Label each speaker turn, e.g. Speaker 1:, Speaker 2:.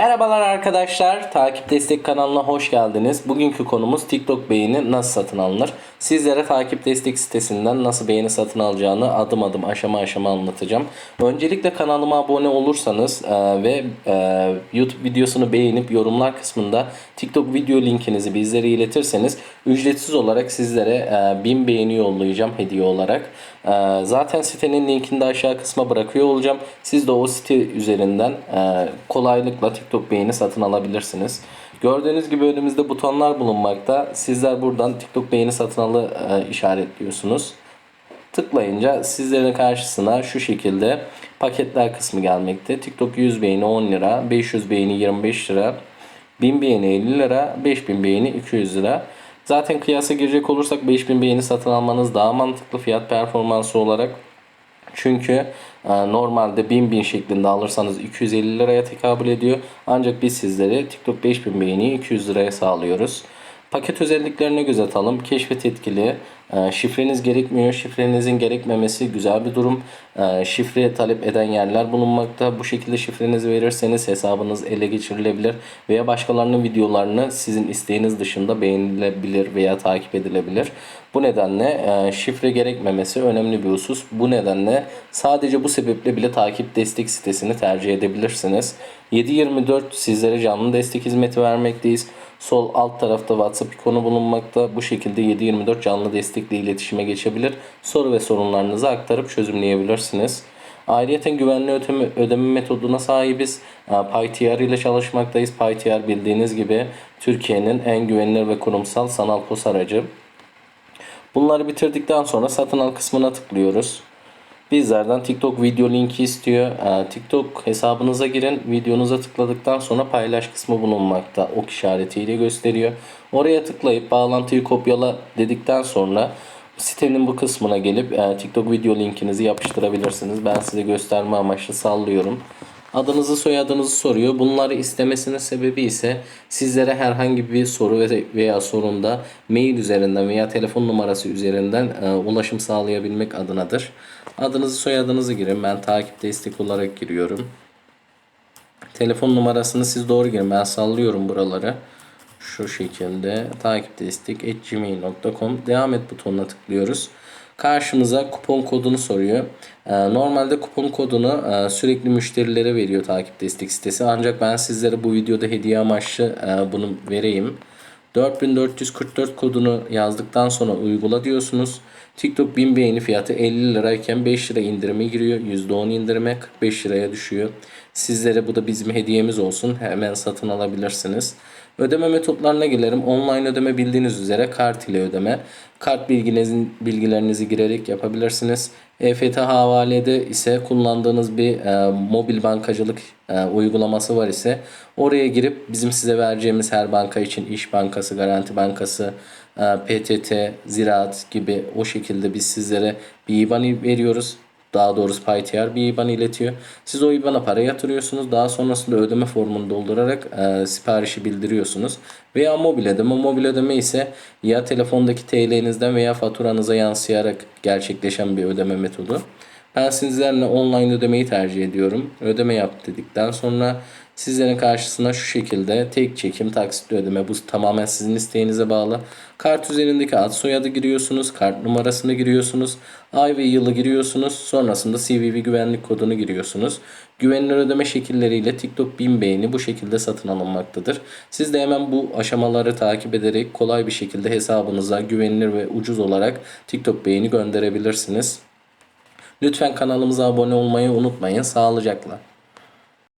Speaker 1: Merhabalar arkadaşlar, Takip Destek kanalına hoş geldiniz. Bugünkü konumuz TikTok beğeni nasıl satın alınır? Sizlere Takip Destek sitesinden nasıl beğeni satın alacağını adım adım aşama aşama anlatacağım. Öncelikle kanalıma abone olursanız e, ve e, YouTube videosunu beğenip yorumlar kısmında TikTok video linkinizi bizlere iletirseniz ücretsiz olarak sizlere e, 1000 beğeni yollayacağım hediye olarak. E, zaten sitenin linkini de aşağı kısma bırakıyor olacağım. Siz de o site üzerinden e, kolaylıkla TikTok beğeni satın alabilirsiniz. Gördüğünüz gibi önümüzde butonlar bulunmakta. Sizler buradan TikTok beğeni satın alı e, işaretliyorsunuz. Tıklayınca sizlerin karşısına şu şekilde paketler kısmı gelmekte. TikTok 100 beğeni 10 lira, 500 beğeni 25 lira, 1000 beğeni 50 lira, 5000 beğeni 200 lira. Zaten kıyasa girecek olursak 5000 beğeni satın almanız daha mantıklı fiyat performansı olarak. Çünkü e, normalde 1000 bin şeklinde alırsanız 250 liraya tekabül ediyor. Ancak biz sizlere TikTok 5000 beğeniyi 200 liraya sağlıyoruz. Paket özelliklerine göz atalım. Keşfet etkili. E, Şifreniz gerekmiyor. Şifrenizin gerekmemesi güzel bir durum. E, Şifre talep eden yerler bulunmakta. Bu şekilde şifrenizi verirseniz hesabınız ele geçirilebilir veya başkalarının videolarını sizin isteğiniz dışında beğenilebilir veya takip edilebilir. Bu nedenle e, şifre gerekmemesi önemli bir husus. Bu nedenle sadece bu sebeple bile takip destek sitesini tercih edebilirsiniz. 7/24 sizlere canlı destek hizmeti vermekteyiz. Sol alt tarafta WhatsApp ikonu bulunmakta. Bu şekilde 7/24 canlı destekle iletişime geçebilir. Soru ve sorunlarınızı aktarıp çözümleyebilirsiniz. Ayrıca güvenli ödeme, ödeme metoduna sahibiz. PyTR ile çalışmaktayız. PyTR bildiğiniz gibi Türkiye'nin en güvenilir ve kurumsal sanal pos aracı. Bunları bitirdikten sonra satın al kısmına tıklıyoruz. Bizlerden TikTok video linki istiyor. Ee, TikTok hesabınıza girin. Videonuza tıkladıktan sonra paylaş kısmı bulunmakta. Ok işaretiyle gösteriyor. Oraya tıklayıp bağlantıyı kopyala dedikten sonra sitenin bu kısmına gelip e, TikTok video linkinizi yapıştırabilirsiniz. Ben size gösterme amaçlı sallıyorum. Adınızı soyadınızı soruyor. Bunları istemesinin sebebi ise sizlere herhangi bir soru ve- veya sorunda mail üzerinden veya telefon numarası üzerinden e, ulaşım sağlayabilmek adınadır. Adınızı soyadınızı girin. Ben takip destek olarak giriyorum. Telefon numarasını siz doğru girin. Ben sallıyorum buraları. Şu şekilde takip destek gmail.com devam et butonuna tıklıyoruz. Karşımıza kupon kodunu soruyor. Ee, Normalde kupon kodunu e, sürekli müşterilere veriyor takip destek sitesi. Ancak ben sizlere bu videoda hediye amaçlı e, bunu vereyim. 4444 kodunu yazdıktan sonra uygula diyorsunuz. TikTok 1000 beğeni fiyatı 50 lirayken 5 lira indirime giriyor. %10 indirime 45 liraya düşüyor. Sizlere bu da bizim hediyemiz olsun. Hemen satın alabilirsiniz. Ödeme metotlarına gelelim. Online ödeme bildiğiniz üzere kart ile ödeme. Kart bilginizin bilgilerinizi girerek yapabilirsiniz. EFT havalede ise kullandığınız bir e, mobil bankacılık e, uygulaması var ise oraya girip bizim size vereceğimiz her banka için İş Bankası, Garanti Bankası, e, PTT, Ziraat gibi o şekilde biz sizlere bir IBAN veriyoruz. Daha doğrusu PyTR bir IBAN iletiyor. Siz o IBAN'a para yatırıyorsunuz. Daha sonrasında ödeme formunu doldurarak e, siparişi bildiriyorsunuz. Veya mobil ödeme. Mobil ödeme ise ya telefondaki TL'nizden veya faturanıza yansıyarak gerçekleşen bir ödeme metodu. Ben sizlerle online ödemeyi tercih ediyorum. Ödeme yap dedikten sonra sizlerin karşısına şu şekilde tek çekim taksitli ödeme. Bu tamamen sizin isteğinize bağlı. Kart üzerindeki ad soyadı giriyorsunuz. Kart numarasını giriyorsunuz. Ay ve yılı giriyorsunuz. Sonrasında CVV güvenlik kodunu giriyorsunuz. Güvenilir ödeme şekilleriyle TikTok 1000 beğeni bu şekilde satın alınmaktadır. Siz de hemen bu aşamaları takip ederek kolay bir şekilde hesabınıza güvenilir ve ucuz olarak TikTok beğeni gönderebilirsiniz. Lütfen kanalımıza abone olmayı unutmayın. Sağlıcakla.